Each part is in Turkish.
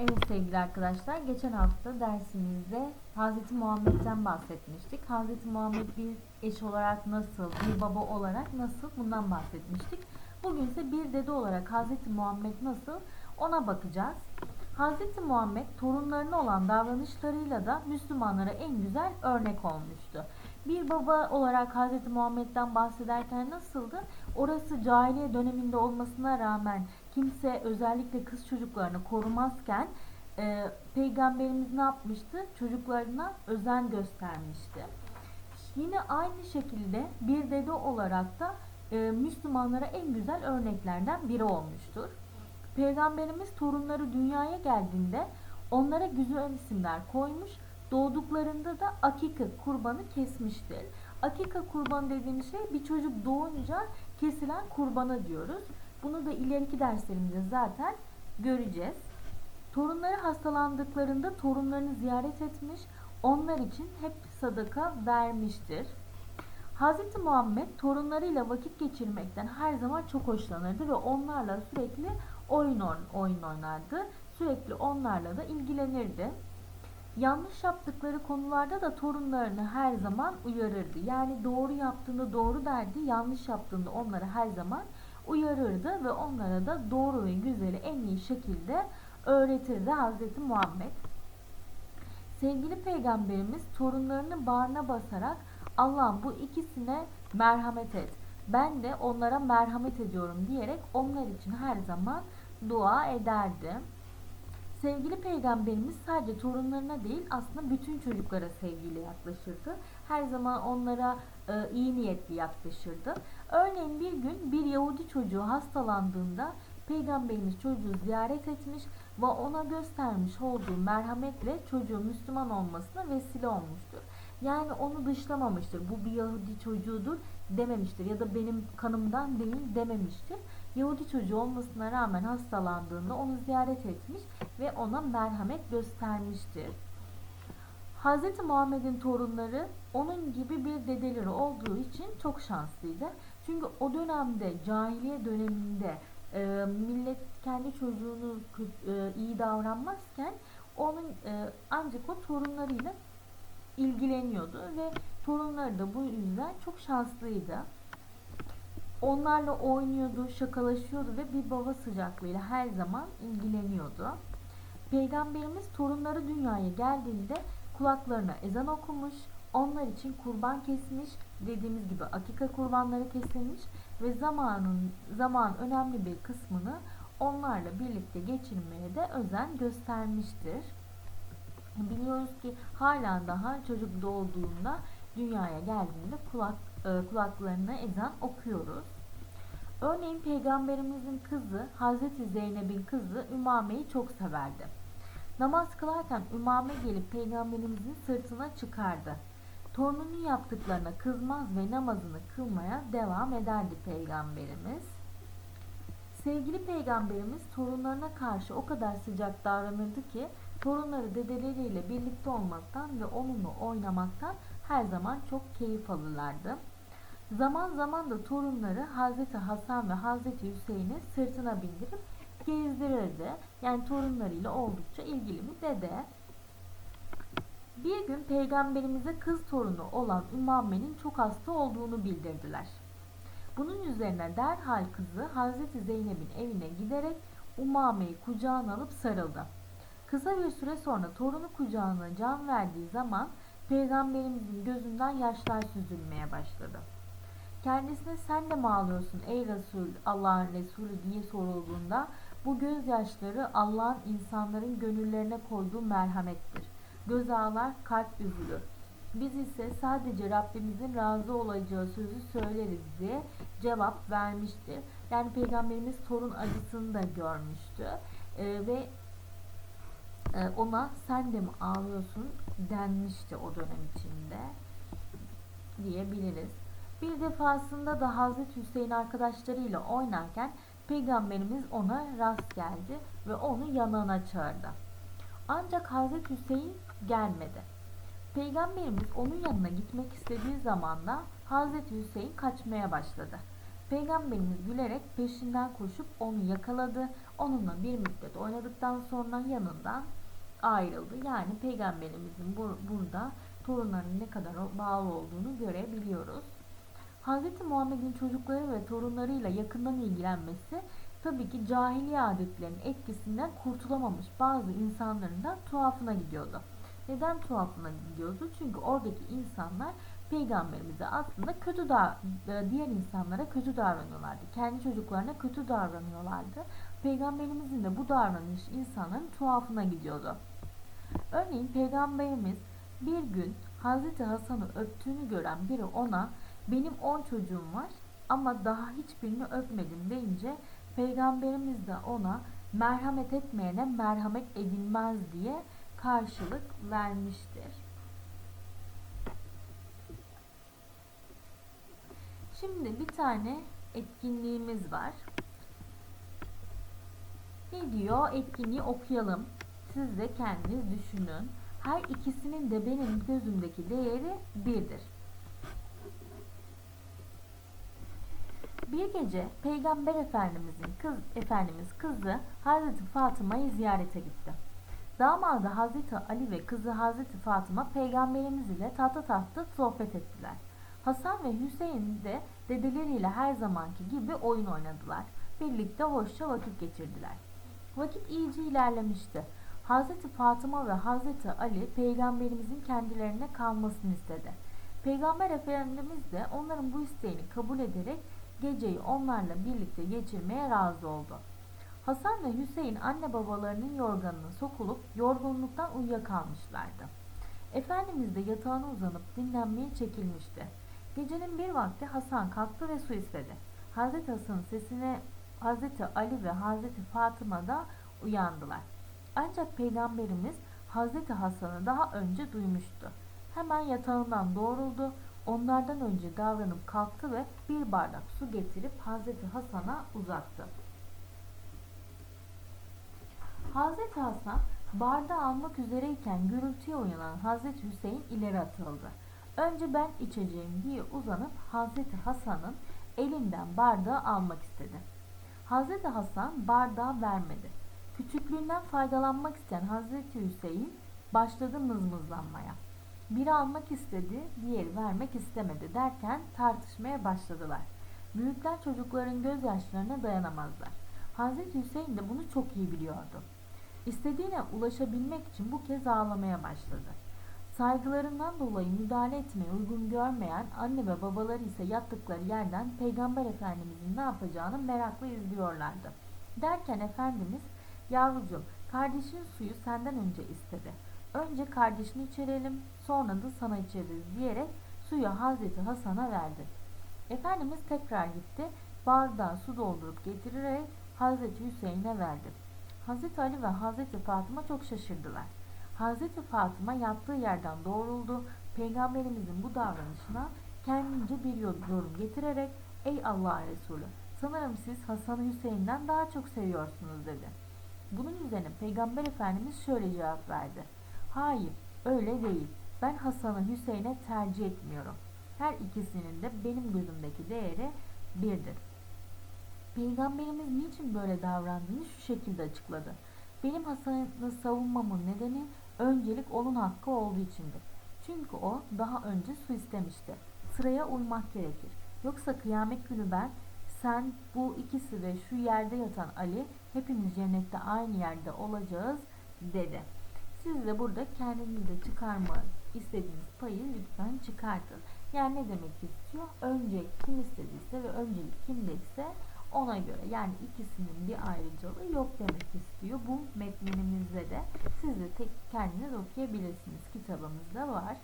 Evet sevgili arkadaşlar, geçen hafta dersimizde Hz. Muhammed'den bahsetmiştik. Hz. Muhammed bir eş olarak nasıl, bir baba olarak nasıl bundan bahsetmiştik. Bugün ise bir dede olarak Hz. Muhammed nasıl ona bakacağız. Hz. Muhammed torunlarına olan davranışlarıyla da Müslümanlara en güzel örnek olmuştu. Bir baba olarak Hz. Muhammed'den bahsederken nasıldı? Orası cahiliye döneminde olmasına rağmen kimse özellikle kız çocuklarını korumazken e, peygamberimiz ne yapmıştı? Çocuklarına özen göstermişti. Yine aynı şekilde bir dede olarak da e, Müslümanlara en güzel örneklerden biri olmuştur. Peygamberimiz torunları dünyaya geldiğinde onlara güzel isimler koymuş, doğduklarında da akika kurbanı kesmiştir. Akika kurbanı dediğimiz şey bir çocuk doğunca kesilen kurbanı diyoruz. Bunu da ileriki derslerimizde zaten göreceğiz. Torunları hastalandıklarında torunlarını ziyaret etmiş, onlar için hep sadaka vermiştir. Hz. Muhammed torunlarıyla vakit geçirmekten her zaman çok hoşlanırdı ve onlarla sürekli oyun oyun oynardı. Sürekli onlarla da ilgilenirdi. Yanlış yaptıkları konularda da torunlarını her zaman uyarırdı. Yani doğru yaptığında doğru derdi, yanlış yaptığında onları her zaman uyarırdı ve onlara da doğru ve güzeli en iyi şekilde öğretirdi Hz. Muhammed. Sevgili peygamberimiz torunlarını bağrına basarak Allah'ım bu ikisine merhamet et. Ben de onlara merhamet ediyorum diyerek onlar için her zaman dua ederdi. Sevgili peygamberimiz sadece torunlarına değil aslında bütün çocuklara sevgiyle yaklaşırdı. Her zaman onlara e, iyi niyetli yaklaşırdı. Örneğin bir gün bir Yahudi çocuğu hastalandığında peygamberimiz çocuğu ziyaret etmiş ve ona göstermiş olduğu merhametle çocuğun Müslüman olmasına vesile olmuştur. Yani onu dışlamamıştır. Bu bir Yahudi çocuğudur dememiştir ya da benim kanımdan değil dememiştir. Yahudi çocuğu olmasına rağmen hastalandığında onu ziyaret etmiş ve ona merhamet göstermiştir. Hz. Muhammed'in torunları onun gibi bir dedeleri olduğu için çok şanslıydı. Çünkü o dönemde cahiliye döneminde e, millet kendi çocuğunu e, iyi davranmazken onun e, ancak o torunlarıyla ilgileniyordu ve torunları da bu yüzden çok şanslıydı. Onlarla oynuyordu, şakalaşıyordu ve bir baba sıcaklığıyla her zaman ilgileniyordu. Peygamberimiz torunları dünyaya geldiğinde kulaklarına ezan okumuş, onlar için kurban kesmiş, dediğimiz gibi akika kurbanları kesilmiş ve zamanın zaman önemli bir kısmını onlarla birlikte geçirmeye de özen göstermiştir. Biliyoruz ki hala daha çocuk doğduğunda dünyaya geldiğinde kulak e, kulaklarına ezan okuyoruz. Örneğin peygamberimizin kızı Hazreti Zeynep'in kızı Ümame'yi çok severdi. Namaz kılarken Ümame gelip peygamberimizin sırtına çıkardı. Torununun yaptıklarına kızmaz ve namazını kılmaya devam ederdi peygamberimiz. Sevgili peygamberimiz torunlarına karşı o kadar sıcak davranırdı ki torunları dedeleriyle birlikte olmaktan ve onunla oynamaktan her zaman çok keyif alırlardı. Zaman zaman da torunları Hazreti Hasan ve Hazreti Hüseyin'i sırtına bindirip gezdirirdi. Yani torunlarıyla oldukça ilgili bir dede. Bir gün peygamberimize kız torunu olan Ümame'nin çok hasta olduğunu bildirdiler. Bunun üzerine derhal kızı Hazreti Zeynep'in evine giderek Umame'yi kucağına alıp sarıldı. Kısa bir süre sonra torunu kucağına can verdiği zaman peygamberimizin gözünden yaşlar süzülmeye başladı. Kendisine sen de mi ağlıyorsun ey Resul, Allah'ın Resulü diye sorulduğunda bu gözyaşları Allah'ın insanların gönüllerine koyduğu merhamettir. Göz ağlar, kalp üzülür. Biz ise sadece Rabbimizin razı olacağı sözü söyleriz diye cevap vermişti. Yani Peygamberimiz torun acısını da görmüştü. Ee, ve e, ona sen de mi ağlıyorsun denmişti o dönem içinde diyebiliriz. Bir defasında da Hazreti Hüseyin arkadaşlarıyla oynarken Peygamberimiz ona rast geldi ve onu yanına çağırdı. Ancak Hazreti Hüseyin gelmedi. Peygamberimiz onun yanına gitmek istediği zaman da Hazreti Hüseyin kaçmaya başladı. Peygamberimiz gülerek peşinden koşup onu yakaladı. Onunla bir müddet oynadıktan sonra yanından ayrıldı. Yani peygamberimizin bur- burada torunlarının ne kadar bağlı olduğunu görebiliyoruz. Hz. Muhammed'in çocukları ve torunlarıyla yakından ilgilenmesi tabii ki cahiliye adetlerinin etkisinden kurtulamamış bazı insanların da tuhafına gidiyordu. Neden tuhafına gidiyordu? Çünkü oradaki insanlar peygamberimize aslında kötü da diğer insanlara kötü davranıyorlardı. Kendi çocuklarına kötü davranıyorlardı. Peygamberimizin de bu davranış insanların tuhafına gidiyordu. Örneğin peygamberimiz bir gün Hazreti Hasan'ı öptüğünü gören biri ona benim 10 çocuğum var ama daha hiçbirini öpmedim deyince peygamberimiz de ona merhamet etmeyene merhamet edilmez diye karşılık vermiştir. Şimdi bir tane etkinliğimiz var. Ne diyor? Etkinliği okuyalım. Siz de kendiniz düşünün. Her ikisinin de benim gözümdeki değeri birdir. Bir gece Peygamber Efendimizin kız Efendimiz kızı Hazreti Fatıma'yı ziyarete gitti. Damadı Hazreti Ali ve kızı Hazreti Fatıma peygamberimiz ile tahta tahta sohbet ettiler. Hasan ve Hüseyin de dedeleriyle her zamanki gibi oyun oynadılar. Birlikte hoşça vakit geçirdiler. Vakit iyice ilerlemişti. Hazreti Fatıma ve Hazreti Ali peygamberimizin kendilerine kalmasını istedi. Peygamber Efendimiz de onların bu isteğini kabul ederek geceyi onlarla birlikte geçirmeye razı oldu. Hasan ve Hüseyin anne babalarının yorganına sokulup yorgunluktan uyuyakalmışlardı. Efendimiz de yatağına uzanıp dinlenmeye çekilmişti. Gecenin bir vakti Hasan kalktı ve su istedi. Hazreti Hasan'ın sesine Hazreti Ali ve Hazreti Fatıma da uyandılar. Ancak Peygamberimiz Hazreti Hasan'ı daha önce duymuştu. Hemen yatağından doğruldu. Onlardan önce davranıp kalktı ve bir bardak su getirip Hazreti Hasan'a uzattı. Hazreti Hasan bardağı almak üzereyken gürültüye uyanan Hazreti Hüseyin ileri atıldı. Önce ben içeceğim diye uzanıp Hazreti Hasan'ın elinden bardağı almak istedi. Hazreti Hasan bardağı vermedi. Küçüklüğünden faydalanmak isteyen Hazreti Hüseyin başladı mızmızlanmaya. Biri almak istedi, diğeri vermek istemedi derken tartışmaya başladılar. Büyükler çocukların gözyaşlarına dayanamazlar. Hazreti Hüseyin de bunu çok iyi biliyordu. İstediğine ulaşabilmek için bu kez ağlamaya başladı. Saygılarından dolayı müdahale etmeye uygun görmeyen anne ve babaları ise yattıkları yerden Peygamber Efendimizin ne yapacağını merakla izliyorlardı. Derken Efendimiz, yavrucuğum kardeşin suyu senden önce istedi. Önce kardeşini içirelim, sonra da sana içeriz diyerek suyu Hazreti Hasan'a verdi. Efendimiz tekrar gitti, bardağa su doldurup getirerek Hazreti Hüseyin'e verdi. Hazreti Ali ve Hazreti Fatıma çok şaşırdılar. Hazreti Fatıma yattığı yerden doğruldu. Peygamberimizin bu davranışına kendince bir yorum getirerek Ey Allah Resulü sanırım siz Hasan'ı Hüseyin'den daha çok seviyorsunuz dedi. Bunun üzerine Peygamber Efendimiz şöyle cevap verdi. Hayır öyle değil. Ben Hasan'ı Hüseyin'e tercih etmiyorum. Her ikisinin de benim gözümdeki değeri birdir. Peygamberimiz niçin böyle davrandığını şu şekilde açıkladı. Benim Hasan'ı savunmamın nedeni öncelik onun hakkı olduğu içindir. Çünkü o daha önce su istemişti. Sıraya uymak gerekir. Yoksa kıyamet günü ben, sen, bu ikisi ve şu yerde yatan Ali hepimiz cennette aynı yerde olacağız dedi. Siz de burada kendinize çıkarma istediğiniz payı lütfen çıkartın. Yani ne demek istiyor? Önce kim istediyse ve öncelik kimdeyse ona göre yani ikisinin bir ayrıcalığı yok demek istiyor. Bu metninimizde de siz de tek kendiniz okuyabilirsiniz. Kitabımızda var.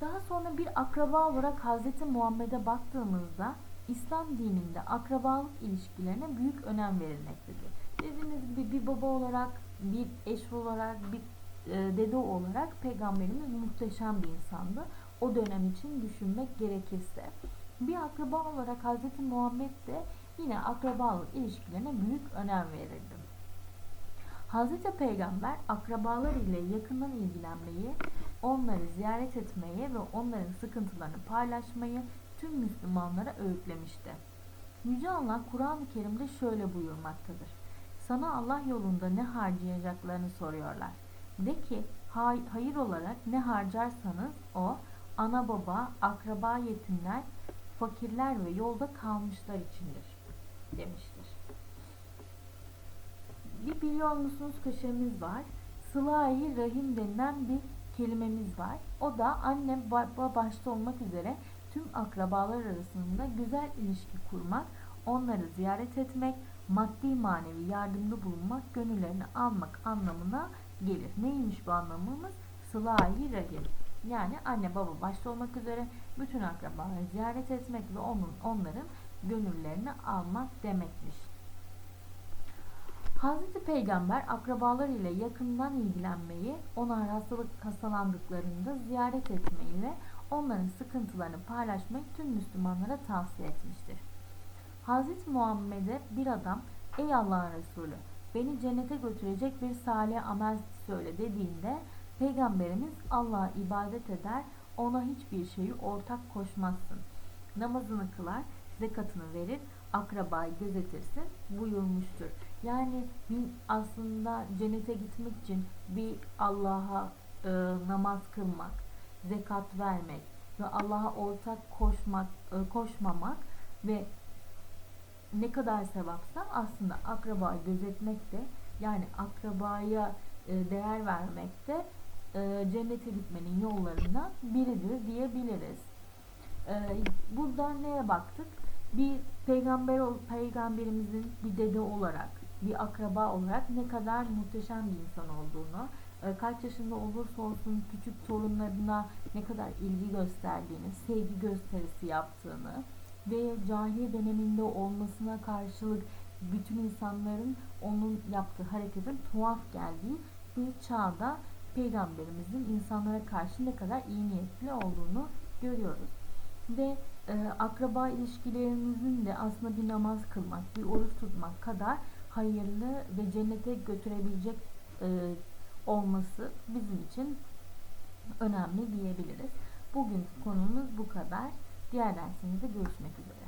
Daha sonra bir akraba olarak Hz. Muhammed'e baktığımızda İslam dininde akrabalık ilişkilerine büyük önem verilmektedir. Dediğimiz gibi bir baba olarak, bir eş olarak, bir e, dede olarak peygamberimiz muhteşem bir insandı. O dönem için düşünmek gerekirse. Bir akraba olarak Hz. Muhammed de yine akrabalık ilişkilerine büyük önem verirdi. Hz. Peygamber akrabalar ile yakından ilgilenmeyi, onları ziyaret etmeyi ve onların sıkıntılarını paylaşmayı, tüm Müslümanlara öğütlemişti. Yüce Allah Kur'an-ı Kerim'de şöyle buyurmaktadır. Sana Allah yolunda ne harcayacaklarını soruyorlar. De ki hay- hayır olarak ne harcarsanız o ana baba, akraba yetimler, fakirler ve yolda kalmışlar içindir demiştir. Bir biliyor musunuz köşemiz var. Sıla-i Rahim denilen bir kelimemiz var. O da anne baba başta olmak üzere tüm akrabalar arasında güzel ilişki kurmak, onları ziyaret etmek, maddi manevi yardımda bulunmak, gönüllerini almak anlamına gelir. Neymiş bu anlamımız? Sıla-i Rahim. Yani anne baba başta olmak üzere bütün akrabaları ziyaret etmek ve onun onların gönüllerini almak demekmiş. Hazreti Peygamber akrabalar ile yakından ilgilenmeyi, onlar hastalık hastalandıklarında ziyaret etmeyi ve onların sıkıntılarını paylaşmayı tüm Müslümanlara tavsiye etmiştir. Hazreti Muhammed'e bir adam, ey Allah'ın Resulü, beni cennete götürecek bir salih amel söyle dediğinde Peygamberimiz Allah'a ibadet eder, ona hiçbir şeyi ortak koşmazsın. Namazını kılar, zekatını verir, akrabayı gözetirsin buyurmuştur. Yani aslında cennete gitmek için bir Allah'a e, namaz kılmak, zekat vermek ve Allah'a ortak koşmak, e, koşmamak ve ne kadar sevapsa aslında akrabayı gözetmek de yani akrabaya e, değer vermek de e, cennete gitmenin yollarından biridir diyebiliriz. E, burada neye baktık? Bir peygamber peygamberimizin bir dede olarak, bir akraba olarak ne kadar muhteşem bir insan olduğunu, kaç yaşında olursa olsun küçük torunlarına ne kadar ilgi gösterdiğini, sevgi gösterisi yaptığını ve cahiliye döneminde olmasına karşılık bütün insanların onun yaptığı hareketin tuhaf geldiği bir çağda peygamberimizin insanlara karşı ne kadar iyi niyetli olduğunu görüyoruz. Ve e, akraba ilişkilerimizin de aslında bir namaz kılmak, bir oruç tutmak kadar hayırlı ve cennete götürebilecek e, olması bizim için önemli diyebiliriz. Bugünkü konumuz bu kadar. Diğer dersimizde görüşmek üzere.